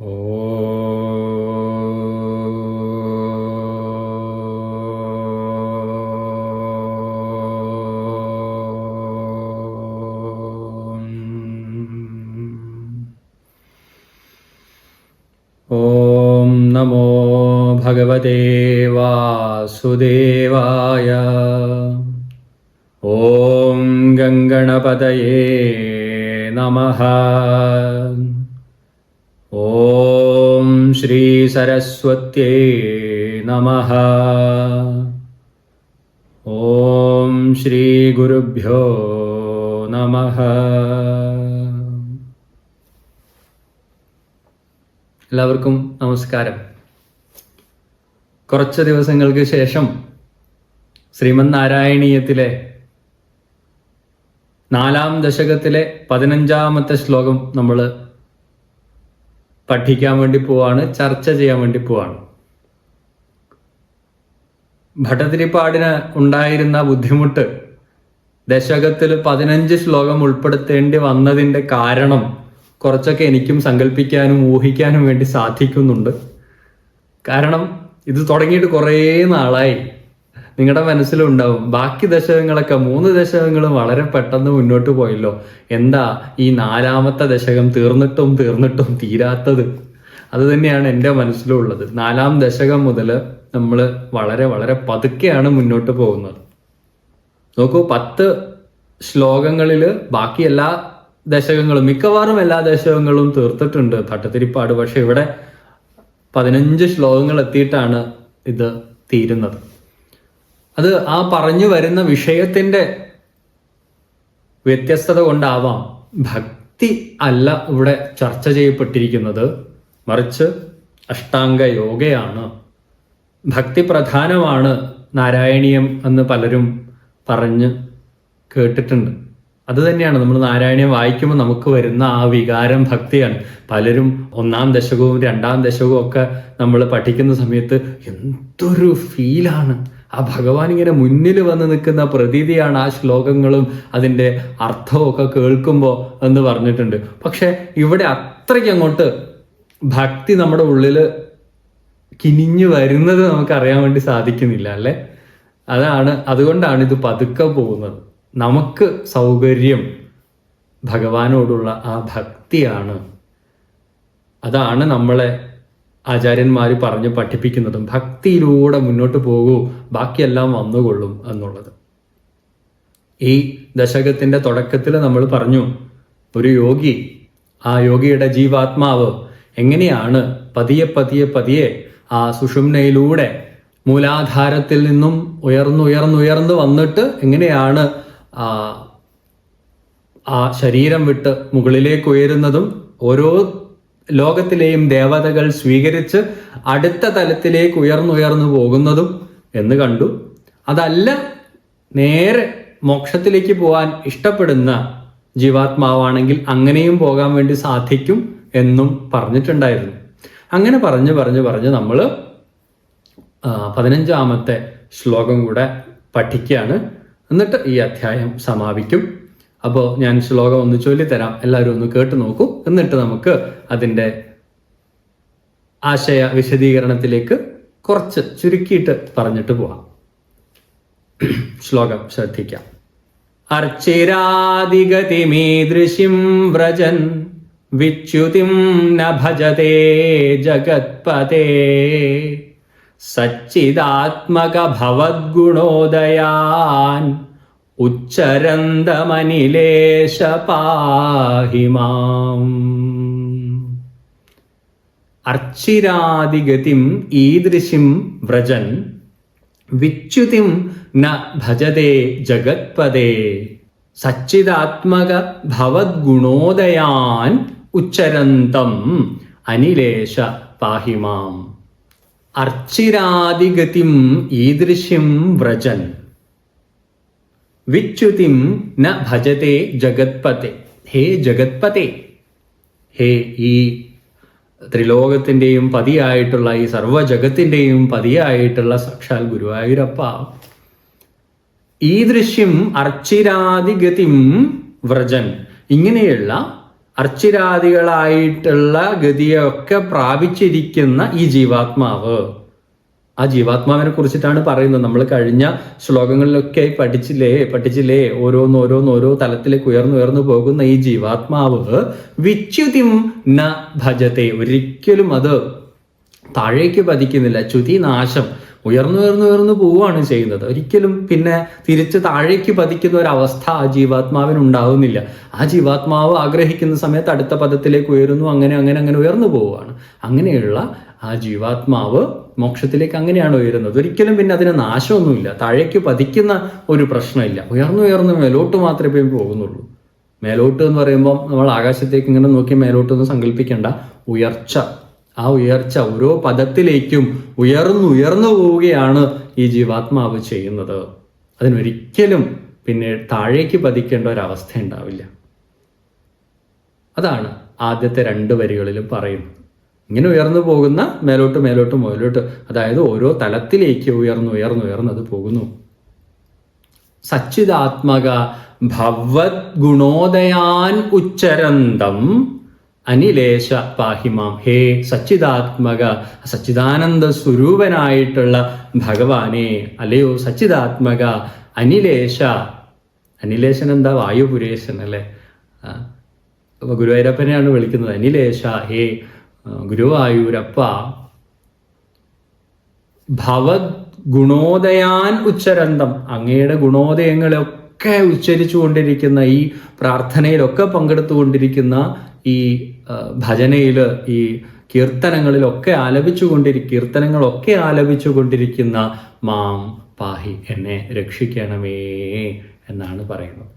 ॐ नमो भगवते वासुदेवाय। ॐ गङ्गणपतये नमः ഓം ശ്രീ സരസ്വത്യേ നമ. ഓം ശ്രീ ഗുരുഭ്യോ നമ. എല്ലാവർക്കും നമസ്കാരം. കുറച്ച് ദിവസങ്ങൾക്ക് ശേഷം ശ്രീമന്നാരായണീയത്തിലെ നാലാം ദശകത്തിലെ പതിനഞ്ചാമത്തെ ശ്ലോകം നമ്മൾ പഠിക്കാൻ വേണ്ടി പോവാണ് ചർച്ച ചെയ്യാൻ വേണ്ടി പോവാണ്. ഭട്ടതിരിപ്പാടിന് ഉണ്ടായിരുന്ന ബുദ്ധിമുട്ട് ദശകത്തിൽ പതിനഞ്ച് ശ്ലോകം ഉൾപ്പെടുത്തേണ്ടി വന്നതിന്റെ കാരണം കുറച്ചൊക്കെ എനിക്കും സങ്കല്പിക്കാനും ഊഹിക്കാനും വേണ്ടി സാധിക്കുന്നുണ്ട്. കാരണം ഇത് തുടങ്ങിയിട്ട് കുറേ നാളായി. നിങ്ങളുടെ മനസ്സിലുണ്ടാവും. ബാക്കി ദശകങ്ങളൊക്കെ മൂന്ന് ദശകങ്ങളും വളരെ പെട്ടെന്ന് മുന്നോട്ട് പോയല്ലോ. എന്താ ഈ നാലാമത്തെ ദശകം തീർന്നിട്ടും തീർന്നിട്ടും തീരാത്തത്? അത് തന്നെയാണ് എന്റെ മനസ്സിലുള്ളത്. നാലാം ദശകം മുതൽ നമ്മൾ വളരെ വളരെ പതുക്കെയാണ് മുന്നോട്ട് പോകുന്നത്. നോക്കൂ പത്ത് ശ്ലോകങ്ങളിൽ ബാക്കി എല്ലാ ദശകങ്ങളും മിക്കവാറും എല്ലാ ദശകങ്ങളും തീർത്തിട്ടുണ്ട്. തട്ടത്തിരിപ്പാട്. പക്ഷെ ഇവിടെ പതിനഞ്ച് ശ്ലോകങ്ങൾ എത്തിയിട്ടാണ് ഇത് തീരുന്നത്. അത് ആ പറഞ്ഞു വരുന്ന വിഷയത്തിന്റെ വ്യത്യസ്തത കൊണ്ടാവാം. ഭക്തി അല്ല ഇവിടെ ചർച്ച ചെയ്യപ്പെട്ടിരിക്കുന്നത്. മറിച്ച് അഷ്ടാംഗ യോഗയാണ്. ഭക്തി പ്രധാനമാണ് നാരായണീയം എന്ന് പലരും പറഞ്ഞ് കേട്ടിട്ടുണ്ട്. അത് തന്നെയാണ് നമ്മൾ നാരായണീയം വായിക്കുമ്പോൾ നമുക്ക് വരുന്ന ആ വികാരം ഭക്തിയാണ്. പലരും ഒന്നാം ദശകവും രണ്ടാം ദശകവും ഒക്കെ നമ്മൾ പഠിക്കുന്ന സമയത്ത് എന്തൊരു ഫീലാണ് ആ ഭഗവാൻ ഇങ്ങനെ മുന്നിൽ വന്ന് നിൽക്കുന്ന പ്രതീതിയാണ് ആ ശ്ലോകങ്ങളും അതിന്റെ അർത്ഥവും ഒക്കെ കേൾക്കുമ്പോൾ എന്ന് പറഞ്ഞിട്ടുണ്ട്. പക്ഷെ ഇവിടെ അത്രയ്ക്ക് അങ്ങോട്ട് ഭക്തി നമ്മുടെ ഉള്ളിൽ കിനിഞ്ഞു വരുന്നത് നമുക്ക് അറിയാൻ വേണ്ടി സാധിക്കുന്നില്ല അല്ലേ? അതാണ് അതുകൊണ്ടാണ് ഇത് പതുക്കെ പോകുന്നത്. നമുക്ക് സൗകര്യം ഭഗവാനോടുള്ള ആ ഭക്തിയാണ്. അതാണ് നമ്മളെ ആചാര്യന്മാർ പറഞ്ഞ് പഠിപ്പിക്കുന്നതും ഭക്തിയിലൂടെ മുന്നോട്ട് പോകൂ ബാക്കിയെല്ലാം വന്നുകൊള്ളും എന്നുള്ളത്. ഈ ദശകത്തിന്റെ തുടക്കത്തിൽ നമ്മൾ പറഞ്ഞു ഒരു യോഗി ആ യോഗിയുടെ ജീവാത്മാവ് എങ്ങനെയാണ് പതിയെ പതിയെ പതിയെ ആ സുഷുമ്നയിലൂടെ മൂലാധാരത്തിൽ നിന്നും ഉയർന്നുയർന്നുയർന്നു വന്നിട്ട് എങ്ങനെയാണ് ആ ശരീരം വിട്ട് മുകളിലേക്ക് ഉയരുന്നതും ഓരോ ലോകത്തിലെയും ദേവതകൾ സ്വീകരിച്ച് അടുത്ത തലത്തിലേക്ക് ഉയർന്നുയർന്നു പോകുന്നതും എന്ന് കണ്ടു. അതല്ല നേരെ മോക്ഷത്തിലേക്ക് പോകാൻ ഇഷ്ടപ്പെടുന്ന ജീവാത്മാവാണെങ്കിൽ അങ്ങനെയും പോകാൻ വേണ്ടി സാധിക്കും എന്നും പറഞ്ഞിട്ടുണ്ടായിരുന്നു. അങ്ങനെ പറഞ്ഞ് പറഞ്ഞ് പറഞ്ഞ് നമ്മൾ പതിനഞ്ചാമത്തെ ശ്ലോകം കൂടെ പഠിക്കുകയാണ്. എന്നിട്ട് ഈ അധ്യായം സമാപിക്കും. അപ്പോൾ ഞാൻ ശ്ലോകം ഒന്ന് ചൊല്ലിത്തരാം. എല്ലാവരും ഒന്ന് കേട്ടു നോക്കൂ. എന്നിട്ട് നമുക്ക് അതിന്റെ ആശയ വിശദീകരണത്തിലേക്ക് കുറച്ച് ചുരുക്കിയിട്ട് പറഞ്ഞിട്ട് പോവാം. ശ്ലോകം ശ്രദ്ധിക്കാം. അർച്ചിരാദിഗതിമീദൃശിം വ്രജൻ വിച്യുതിം ന ഭജതേ ജഗത്പതേ സച്ചിദാത്മക ഭവദ്ഗുണോദയാൻ ഉച്ചരന്തമനിലേശ പാഹി മാം അർച്ചിരാദിഗതിം ഈദൃശിം വ്രജൻ വിച്യുതിം ന ഭജതേ ജഗത്പദേ സച്ചിദാത്മക ഭവദ്ഗുണോദയാൻ ഉച്ചരന്തം അനിലേശ പാഹിമാം അർച്ചിരാദിഗതിം ഈദൃശ്യം വ്രജൻ വിച്യുതിം ന ഭജത്തെ ജഗത്പത്തെ ഹേ ജഗത്പത്തെ ഹേ ഈ ത്രിലോകത്തിന്റെയും പതിയായിട്ടുള്ള ഈ സർവജഗത്തിന്റെയും പതിയായിട്ടുള്ള സാക്ഷാൽ ഗുരുവായൂരപ്പ. ഈ ദൃശ്യം അർച്ചിരാദിഗതിം വ്രജൻ. ഇങ്ങനെയുള്ള അർച്ചിരാദികളായിട്ടുള്ള ഗതിയൊക്കെ പ്രാപിച്ചിരിക്കുന്ന ഈ ജീവാത്മാവ്. ആ ജീവാത്മാവിനെ കുറിച്ചിട്ടാണ് പറയുന്നത്. നമ്മൾ കഴിഞ്ഞ ശ്ലോകങ്ങളിലൊക്കെ പഠിച്ചില്ലേ പഠിച്ചില്ലേ? ഓരോന്ന് ഓരോന്ന് ഓരോ തലത്തിലേക്ക് ഉയർന്നു ഉയർന്നു പോകുന്ന ഈ ജീവാത്മാവ് വിച്യുതിം ന ഭജത്തെ. ഒരിക്കലും അത് താഴേക്ക് പതിക്കുന്നില്ല. ച്യുതി നാശം. ഉയർന്നു ഉയർന്നു ഉയർന്നു പോവുകയാണ് ചെയ്യുന്നത്. ഒരിക്കലും പിന്നെ തിരിച്ച് താഴേക്ക് പതിക്കുന്ന ഒരു അവസ്ഥ ആ ജീവാത്മാവിന് ഉണ്ടാവുന്നില്ല. ആ ജീവാത്മാവ് ആഗ്രഹിക്കുന്ന സമയത്ത് അടുത്ത പദത്തിലേക്ക് ഉയരുന്നു അങ്ങനെ അങ്ങനെ അങ്ങനെ ഉയർന്നു പോവുകയാണ്. അങ്ങനെയുള്ള ആ ജീവാത്മാവ് മോക്ഷത്തിലേക്ക് അങ്ങനെയാണ് ഉയരുന്നത്. ഒരിക്കലും പിന്നെ അതിന് നാശമൊന്നുമില്ല. താഴേക്ക് പതിക്കുന്ന ഒരു പ്രശ്നമില്ല. ഉയർന്നു ഉയർന്നു മേലോട്ട് മാത്രമേ പോകുന്നുള്ളൂ. മേലോട്ട് എന്ന് പറയുമ്പോൾ നമ്മൾ ആകാശത്തേക്ക് ഇങ്ങനെ നോക്കി മേലോട്ട് എന്ന് സങ്കല്പിക്കേണ്ട. ഉയർച്ച. ആ ഉയർച്ച ഓരോ പദത്തിലേക്കും ഉയർന്നുയർന്നു ഉയർന്നു പോവുകയാണ് ഈ ജീവാത്മാവ് ചെയ്യുന്നത്. അതിനൊരിക്കലും പിന്നെ താഴേക്ക് പതിക്കേണ്ട ഒരവസ്ഥ ഉണ്ടാവില്ല. അതാണ് ആദ്യത്തെ രണ്ട് വരികളിലും പറയുന്നത്. ഇങ്ങനെ ഉയർന്നു പോകുന്ന മേലോട്ട് മേലോട്ട് മേലോട്ട് അതായത് ഓരോ തലത്തിലേക്ക് ഉയർന്നു ഉയർന്നു ഉയർന്നത് പോകുന്നു. സച്ചിദാത്മക ഭവത് ഗുണോദയാൻ ഉച്ചരന്തം അനിലേശ പാഹിമാം. ഹേ സച്ചിദാത്മക സച്ചിദാനന്ദ സ്വരൂപനായിട്ടുള്ള ഭഗവാനെ അല്ലയോ സച്ചിദാത്മക അനിലേശ. അനിലേശൻ എന്താ വായുപുരേശൻ അല്ലേ? അപ്പൊ ഗുരുവായൂരപ്പനെയാണ് വിളിക്കുന്നത്. അനിലേശ ഹേ ഗുരുവായൂരപ്പ ഭവ ഗുണോദയാൻ ഉച്ചരന്തം. അങ്ങയുടെ ഗുണോദയങ്ങളൊക്കെ ഉച്ചരിച്ചു കൊണ്ടിരിക്കുന്ന ഈ പ്രാർത്ഥനയിലൊക്കെ പങ്കെടുത്തുകൊണ്ടിരിക്കുന്ന ഈ ഭജനയിൽ ഈ കീർത്തനങ്ങളിലൊക്കെ ആലപിച്ചു കൊണ്ടിരി കീർത്തനങ്ങളൊക്കെ ആലപിച്ചു കൊണ്ടിരിക്കുന്ന മാം പാഹി എന്നെ രക്ഷിക്കണമേ എന്നാണ് പറയുന്നത്.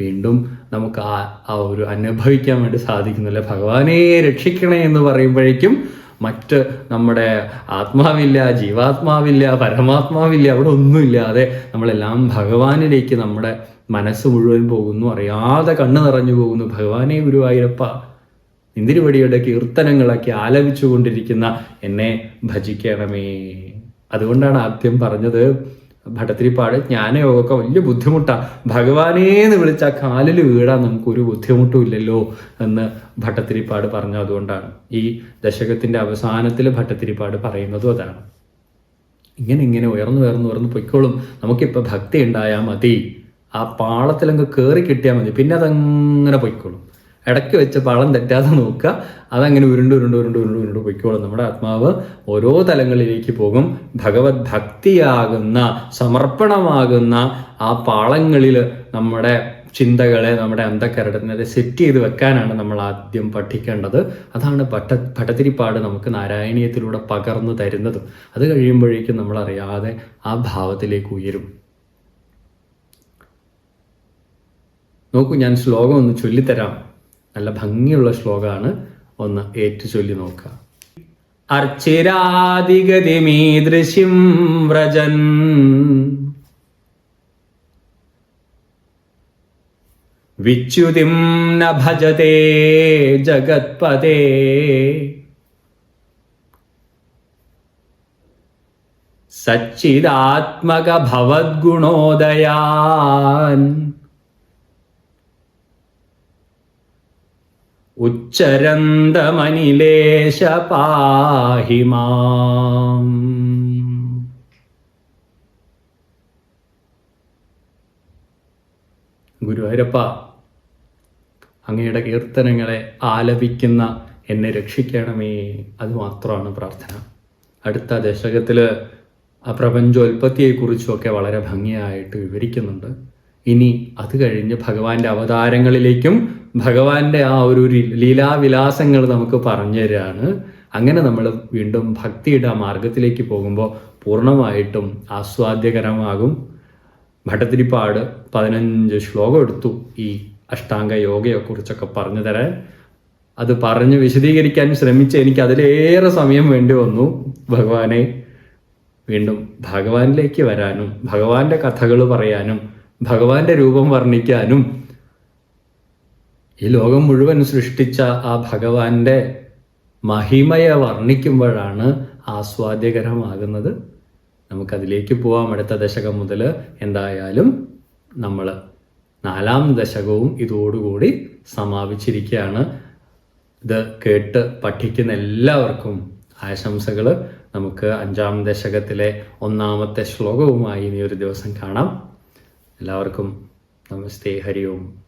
വീണ്ടും നമുക്ക് ആ ആ ഒരു അനുഭവിക്കാൻ വേണ്ടി സാധിക്കുന്നില്ല. ഭഗവാനെ രക്ഷിക്കണേ എന്ന് പറയുമ്പോഴേക്കും മറ്റ് നമ്മുടെ ആത്മാവില്ല ജീവാത്മാവില്ല പരമാത്മാവില്ല അവിടെ ഒന്നുമില്ലാതെ നമ്മളെല്ലാം ഭഗവാനിലേക്ക് നമ്മുടെ മനസ്സ് മുഴുവൻ പോകുന്നു. അറിയാതെ കണ്ണു നിറഞ്ഞു പോകുന്നു. ഭഗവാനെ ഗുരുവായൂരപ്പ ഇന്ദിരിവടിയുടെ കീർത്തനങ്ങളൊക്കെ ആലപിച്ചുകൊണ്ടിരിക്കുന്ന എന്നെ ഭജിക്കണമേ. അതുകൊണ്ടാണ് ആദ്യം പറഞ്ഞത് ഭട്ടത്തിരിപ്പാട് ജ്ഞാനയോഗമൊക്കെ വലിയ ബുദ്ധിമുട്ടാണ് ഭഗവാനേ എന്ന് വിളിച്ച കാലിൽ വീഴാൻ നമുക്കൊരു ബുദ്ധിമുട്ടും ഇല്ലല്ലോ എന്ന് ഭട്ടത്തിരിപ്പാട് പറഞ്ഞു അതുകൊണ്ടാണ് ഈ ദശകത്തിന്റെ അവസാനത്തിൽ ഭട്ടത്തിരിപ്പാട് പറയുന്നതും അതാണ്. ഇങ്ങനെ ഇങ്ങനെ ഉയർന്നു ഉയർന്നു ഉയർന്നു പൊയ്ക്കോളും. നമുക്കിപ്പോൾ ഭക്തി ഉണ്ടായാൽ മതി. ആ പാളത്തിലങ്ങ് കയറി കിട്ടിയാൽ മതി. പിന്നെ അതങ്ങനെ പൊയ്ക്കോളും. ഇടയ്ക്ക് വെച്ച് പാളം തെറ്റാതെ നോക്കുക. അതങ്ങനെ ഉരുണ്ട് ഉരുണ്ട് ഉരുണ്ട് ഉരുണ്ട് ഉരുണ്ട് പൊയ്ക്കോളും. നമ്മുടെ ആത്മാവ് ഓരോ തലങ്ങളിലേക്ക് പോകും. ഭഗവത് ഭക്തിയാകുന്ന സമർപ്പണമാകുന്ന ആ പാളങ്ങളിൽ നമ്മുടെ ചിന്തകളെ നമ്മുടെ അന്ധക്കരടത്തിനെ സെറ്റ് ചെയ്ത് വെക്കാനാണ് നമ്മൾ ആദ്യം പഠിക്കേണ്ടത്. അതാണ് ഭട്ട ഭട്ടതിരിപ്പാട് നമുക്ക് നാരായണീയത്തിലൂടെ പകർന്നു തരുന്നത്. അത് കഴിയുമ്പോഴേക്കും നമ്മൾ അറിയാതെ ആ ഭാവത്തിലേക്ക് ഉയരും. നോക്കൂ ഞാൻ ശ്ലോകം ഒന്ന് ചൊല്ലിത്തരാം. നല്ല ഭംഗിയുള്ള ശ്ലോകമാണ്. ഒന്ന് ഏറ്റുചൊല്ലി നോക്കുക. അർച്ചിരാദിഗതിമീദൃശിം വ്രജൻ. വിച്യുതിം ന ഭജതേ ജഗത്പദേ സച്ചിദാത്മക ഭവദ്ഗുണോദയാൻ. ഉച്ചരന്തമനിലേശ പാഹി ഗുരുവായൂരപ്പ അങ്ങയുടെ കീർത്തനങ്ങളെ ആലപിക്കുന്ന എന്നെ രക്ഷിക്കണമേ അത് മാത്രമാണ് പ്രാർത്ഥന. അടുത്ത ദശകത്തിൽ ആ പ്രപഞ്ചോൽപ്പത്തിയെക്കുറിച്ചുമൊക്കെ വളരെ ഭംഗിയായിട്ട് വിവരിക്കുന്നുണ്ട്. ഇനി അത് കഴിഞ്ഞ് ഭഗവാന്റെ അവതാരങ്ങളിലേക്കും ഭഗവാന്റെ ആ ഒരു ലീലാവിലാസങ്ങൾ നമുക്ക് പറഞ്ഞു തരികയാണ് അങ്ങനെ നമ്മൾ വീണ്ടും ഭക്തിയുടെ ആ മാർഗത്തിലേക്ക് പോകുമ്പോൾ പൂർണമായിട്ടും ആസ്വാദ്യകരമാകും. ഭട്ടതിരിപ്പാട് പതിനഞ്ച് ശ്ലോകം എടുത്തു ഈ അഷ്ടാംഗ യോഗയെ കുറിച്ചൊക്കെ പറഞ്ഞു തരാൻ. അത് പറഞ്ഞ് വിശദീകരിക്കാൻ ശ്രമിച്ച് എനിക്ക് അതിലേറെ സമയം വേണ്ടി വന്നു ഭഗവാനെ. വീണ്ടും ഭഗവാനിലേക്ക് വരാനും ഭഗവാന്റെ കഥകൾ പറയാനും ഭഗവാന്റെ രൂപം വർണിക്കാനും ഈ ലോകം മുഴുവൻ സൃഷ്ടിച്ച ആ ഭഗവാന്റെ മഹിമയെ വർണിക്കുമ്പോഴാണ് ആസ്വാദ്യകരമാകുന്നത്. നമുക്കതിലേക്ക് പോവാം. അടുത്ത ദശകം മുതൽ എന്തായാലും നമ്മൾ നാലാം ദശകവും ഇതോടുകൂടി സമാപിച്ചിരിക്കുകയാണ്. ഇത് കേട്ട് പഠിക്കുന്ന എല്ലാവർക്കും ആശംസകൾ നമുക്ക് അഞ്ചാം ദശകത്തിലെ ഒന്നാമത്തെ ശ്ലോകവുമായി ഇനി ഒരു ദിവസം കാണാം. എല്ലാവർക്കും നമസ്തേ. ഹരി ഓം